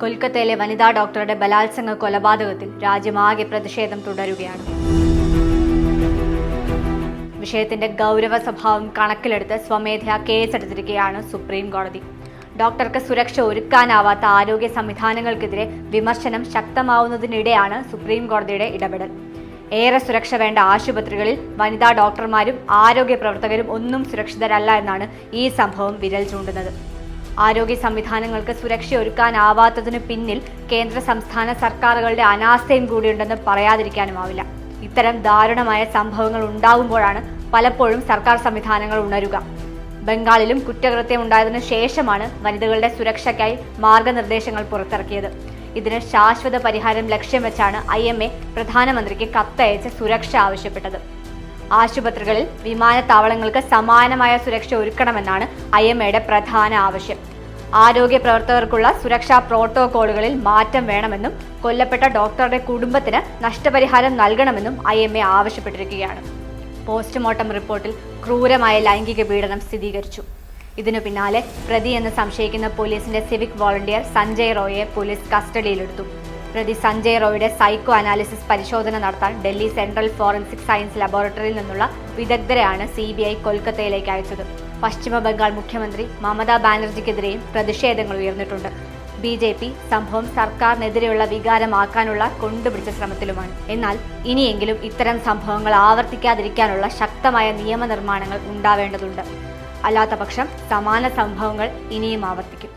കൊൽക്കത്തയിലെ വനിതാ ഡോക്ടറുടെ ബലാത്സംഗ കൊലപാതകത്തിൽ രാജ്യമാകെ പ്രതിഷേധം തുടരുകയാണ്. വിഷയത്തിന്റെ ഗൗരവ സ്വഭാവം കണക്കിലെടുത്ത് സ്വമേധയാ കേസെടുത്തിരിക്കുകയാണ് സുപ്രീം കോടതി. ഡോക്ടർക്ക് സുരക്ഷ ഒരുക്കാനാവാത്ത ആരോഗ്യ സംവിധാനങ്ങൾക്കെതിരെ വിമർശനം ശക്തമാവുന്നതിനിടെയാണ് സുപ്രീം കോടതിയുടെ ഇടപെടൽ. ഏറെ സുരക്ഷ വേണ്ട ആശുപത്രികളിൽ വനിതാ ഡോക്ടർമാരും ആരോഗ്യ പ്രവർത്തകരും ഒന്നും സുരക്ഷിതരല്ല എന്നാണ് ഈ സംഭവം വിരൽ ചൂണ്ടുന്നത്. ആരോഗ്യ സംവിധാനങ്ങൾക്ക് സുരക്ഷ ഒരുക്കാനാവാത്തതിനു പിന്നിൽ കേന്ദ്ര സംസ്ഥാന സർക്കാരുകളുടെ അനാസ്ഥയും കൂടിയുണ്ടെന്ന് പറയാതിരിക്കാനുമാവില്ല. ഇത്തരം ദാരുണമായ സംഭവങ്ങൾ ഉണ്ടാകുമ്പോഴാണ് പലപ്പോഴും സർക്കാർ സംവിധാനങ്ങൾ ഉണരുക. ബംഗാളിലും കുറ്റകൃത്യം ഉണ്ടായതിനു ശേഷമാണ് വനിതകളുടെ സുരക്ഷയ്ക്കായി മാർഗനിർദ്ദേശങ്ങൾ പുറത്തിറക്കിയത്. ഇതിന് ശാശ്വത പരിഹാരം ലക്ഷ്യം വെച്ചാണ് ഐ എം എ പ്രധാനമന്ത്രിക്ക് കത്തയച്ച് സുരക്ഷ ആവശ്യപ്പെട്ടത്. ആശുപത്രികളിൽ വിമാനത്താവളങ്ങൾക്ക് സമാനമായ സുരക്ഷ ഒരുക്കണമെന്നാണ് ഐ എം എയുടെ പ്രധാന ആവശ്യം. ആരോഗ്യ പ്രവർത്തകർക്കുള്ള സുരക്ഷാ പ്രോട്ടോകോളുകളിൽ മാറ്റം വേണമെന്നും കൊല്ലപ്പെട്ട ഡോക്ടറുടെ കുടുംബത്തിന് നഷ്ടപരിഹാരം നൽകണമെന്നും ഐ എം എ ആവശ്യപ്പെട്ടിരിക്കുകയാണ്. പോസ്റ്റ്മോർട്ടം റിപ്പോർട്ടിൽ ക്രൂരമായ ലൈംഗിക പീഡനം സ്ഥിരീകരിച്ചു. ഇതിനു പിന്നാലെ പ്രതി എന്ന് സംശയിക്കുന്ന പോലീസിന്റെ സിവിക് വോളണ്ടിയർ സഞ്ജയ് റോയെ പോലീസ് കസ്റ്റഡിയിലെടുത്തു. പ്രതി സഞ്ജയ് റോയുടെ സൈക്കോ അനാലിസിസ് പരിശോധന നടത്താൻ ഡൽഹി സെൻട്രൽ ഫോറൻസിക് സയൻസ് ലബോറട്ടറിയിൽ നിന്നുള്ള വിദഗ്ധരെയാണ് സി ബി ഐ കൊൽക്കത്തയിലേക്ക് അയച്ചത്. പശ്ചിമ ബംഗാൾ മുഖ്യമന്ത്രി മമതാ ബാനർജിക്കെതിരെയും പ്രതിഷേധങ്ങൾ ഉയർന്നിട്ടുണ്ട്. ബി ജെ പി സംഭവം സർക്കാരിനെതിരെയുള്ള വികാരമാക്കാനുള്ള കൊണ്ടുപിടിച്ച ശ്രമത്തിലുമാണ്. എന്നാൽ ഇനിയെങ്കിലും ഇത്തരം സംഭവങ്ങൾ ആവർത്തിക്കാതിരിക്കാനുള്ള ശക്തമായ നിയമനിർമ്മാണങ്ങൾ ഉണ്ടാവേണ്ടതുണ്ട്. അല്ലാത്തപക്ഷം സമാന സംഭവങ്ങൾ ഇനിയും ആവർത്തിക്കും.